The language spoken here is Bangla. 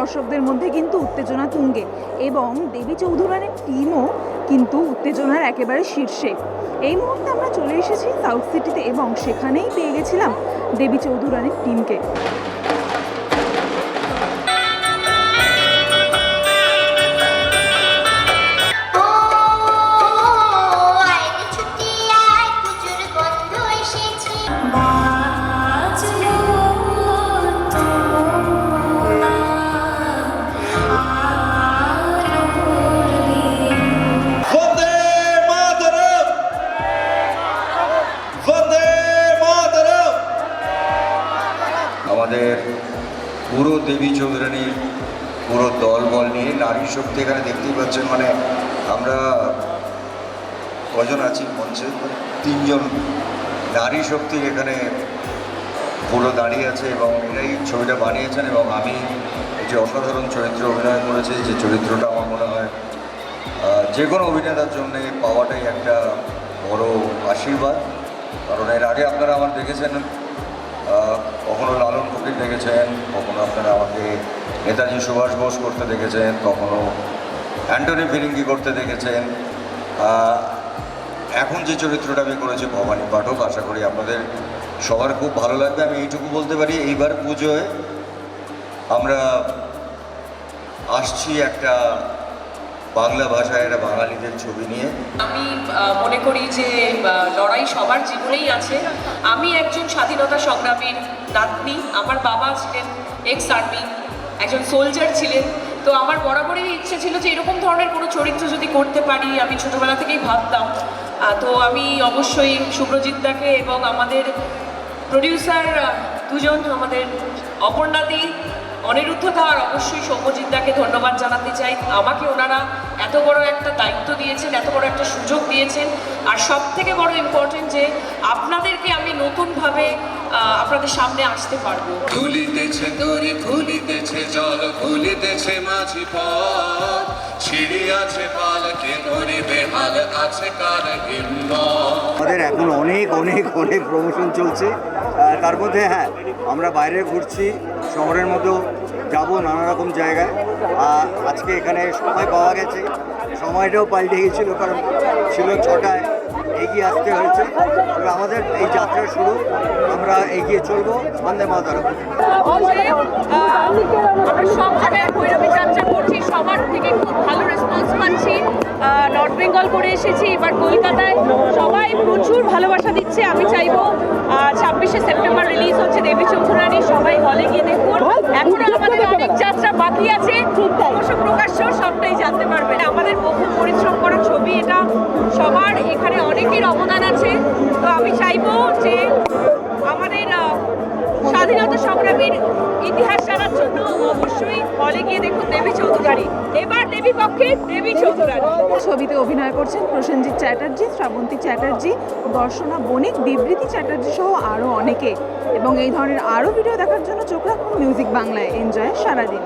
দর্শকদের মধ্যে কিন্তু উত্তেজনা তুঙ্গে এবং দেবী চৌধুরানীর টিমও কিন্তু উত্তেজনার একেবারে শীর্ষে। এই মুহূর্তে আমরা চলে এসেছি সাউথ সিটিতে এবং সেখানেই পেয়ে গেছিলাম দেবী চৌধুরানীর টিমকে পুরো দেবী চৌধুরানীর পুরো দলবল নিয়ে নারী শক্তি এখানে দেখতেই পাচ্ছেন মানে আমরা কজন আছি মঞ্চে? তিনজন নারী শক্তি এখানে পুরো দাঁড়িয়ে আছে এবং এরাই ছবিটা বানিয়েছেন এবং আমি যে অসাধারণ চরিত্রে অভিনয় করেছি, যে চরিত্রটা আমার মনে হয় যে কোনো অভিনেতার জন্য পাওয়াটাই একটা বড় আশীর্বাদ। কারণ এর আগে আপনারা আমার দেখেছেন কখনো দেখেছেন, কখনো আপনারা আমাকে নেতাজি সুভাষ বোস করতে দেখেছেন, কখনো অ্যান্টনি ফিরিঙ্গি করতে দেখেছেন। এখন যে চরিত্রটা আমি করেছি ভবানী পাঠক, আশা করি আপনাদের সবার খুব ভালো লাগবে। আমি এইটুকু বলতে পারি, এইবার পুজোয় আমরা আসছি একটা বাংলা ভাষায় একটা বাঙালিদের ছবি নিয়ে। আমি মনে করি যে লড়াই সবার জীবনেই আছে। আমি একজন স্বাধীনতা সংগ্রামীর নাতনি। আমার বাবা ছিলেন এক্স আর্মি একজন সোলজার ছিলেন। তো আমার বরাবরই ইচ্ছে ছিল যে, এরকম ধরনের কোনো চরিত্র যদি করতে পারি, আমি ছোটোবেলা থেকেই ভাবতাম। তো আমি অবশ্যই সুব্রজিৎ দাকে এবং আমাদের প্রডিউসার দুজন, আমাদের অপর্ণাদি অনিরুদ্ধ আর অবশ্যই সৌম্যজিৎ দাকে ধন্যবাদ জানাতে চাই। আমাকে ওনারা এত বড় একটা দায়িত্ব দিয়েছেন এত বড় একটা সুযোগ দিয়েছেন। আর সব থেকে বড় ইম্পর্টেন্ট যে আপনাদেরকে আমি নতুনভাবে আপনাদের সামনে আসতে পারব। ফুলিতেছে দড়ি ফুলিতেছে জল ফুলিতেছে মাঝি পথ। ছিড়ি আছে পালকে ধরে বেহাল আছে কার হিম্মত? আমাদের এখন অনেক অনেক অনেক প্রমোশন চলছে। তার মধ্যে হ্যাঁ আমরা বাইরে ঘুরছি, শহরের মধ্যেও যাব নানা রকম জায়গায়। আর আজকে এখানে সময় পাওয়া গেছে। সময়টাও পাল্টে গিয়েছিল কারণ ছিল ছটায়। এগিয়ে আসতে হয়েছে। আমাদের এই যাত্রা শুরু। আমরা এগিয়ে চলবো। বন্দে মাতার নর্থ বেঙ্গল করে এসেছি। এবার কলকাতায় সবাই প্রচুর ভালোবাসা দিচ্ছে। আমি চাইব ছাব্বিশে সেপ্টেম্বর রিলিজ হচ্ছে দেবী চৌধুরানী সবাই হলে গিয়ে দেখুন। এখনও আমাদের অনেক যাত্রা বাকি আছে। অবশ্য প্রকাশ্য সবটাই জানতে পারবেন আমাদের বহু পরিশ্রম করা ছবি এটা। সবার এখানে অনেকের অবদান আছে। তো আমি চাইব যে আমাদের স্বাধীনতা সংগ্রামীর ইতিহাস জানার জন্য অবশ্যই হলে গিয়ে দেখুন দেবী চৌধুরানী। এবার দেবী পক্ষে দেবী চৌধুরানী। ছবিতে অভিনয় করছেন প্রসেনজিৎ চ্যাটার্জি, শ্রাবন্তী চ্যাটার্জি দর্শনা বণিক, বিবৃতি চ্যাটার্জি সহ আরও অনেকে। এবং এই ধরনের আরও ভিডিও দেখার জন্য চোখ রাখুন মিউজিক বাংলায়। এনজয় সারাদিন।